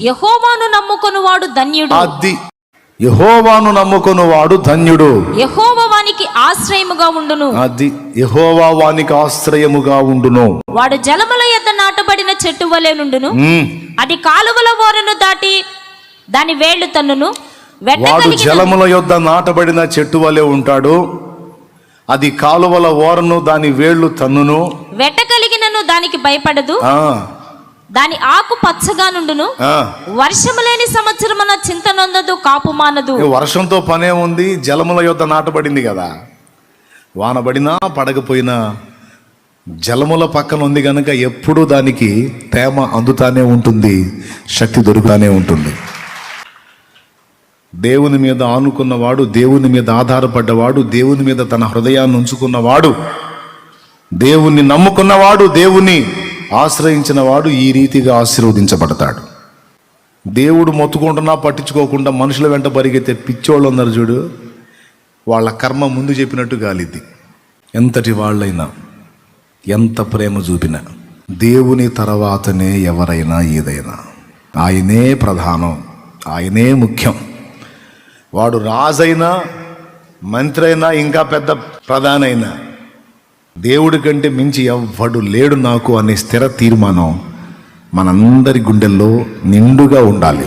యహోవాను నమ్ముకొని వాడు ధన్యుడు. అది యహోవాను నమ్ముకుని వాడు ధన్యుడు. యహోవ వానికి ఆశ్రయముగా ఉండును. అది యహోవా వానికి ఆశ్రయముగా ఉండును. వాడు జలముల యొద్ద నాటబడిన చెట్టు వలె నుండును. అది కాలువల ఓరను దాటి దాని వేళ్ళు తన్నును. వాడు జలముల యొద్ద నాటబడిన చెట్టు వలె ఉంటాడు. అది కాలువల ఓరను దాని వేళ్ళు తన్నును. వెట్ట కలిగినను దానికి భయపడదు. ఆ, దాని ఆకు పచ్చగా నుండును. వర్షము లేని సంవత్సరమున చింత నొందదు కాపు మానదు. వర్షంతో పనే ఉంది జలముల యొద్ద నాటబడింది కదా. వాన పడినా పడకపోయినా జలముల పక్కన ఉంది కనుక ఎప్పుడూ దానికి తేమ అందుతానే ఉంటుంది శక్తి దొరుకుతానే ఉంటుంది. దేవుని మీద ఆనుకున్నవాడు దేవుని మీద ఆధారపడ్డవాడు దేవుని మీద తన హృదయాన్ని ఉంచుకున్నవాడు దేవుణ్ణి నమ్ముకున్నవాడు దేవుని. ఆశ్రయించిన వాడు ఈ రీతిగా ఆశీర్వదించబడతాడు. దేవుడు మొత్తుకుంటున్నా పట్టించుకోకుండా మనుషుల వెంట పరిగెత్తే పిచ్చోళ్ళు ఉన్నారు చూడు వాళ్ళ కర్మ ముందు చెప్పినట్టు గాలిద్ది. ఎంతటి వాళ్ళైనా ఎంత ప్రేమ చూపినా దేవుని తర్వాతనే ఎవరైనా ఏదైనా. ఆయనే ప్రధానం ఆయనే ముఖ్యం. వాడు రాజైనా మంత్రి అయినా ఇంకా పెద్ద ప్రధానైనా. దేవుడి కంటే మించి ఎవ్వడు లేడు నాకు అనే స్థిర తీర్మానం మనందరి గుండెల్లో నిండుగా ఉండాలి.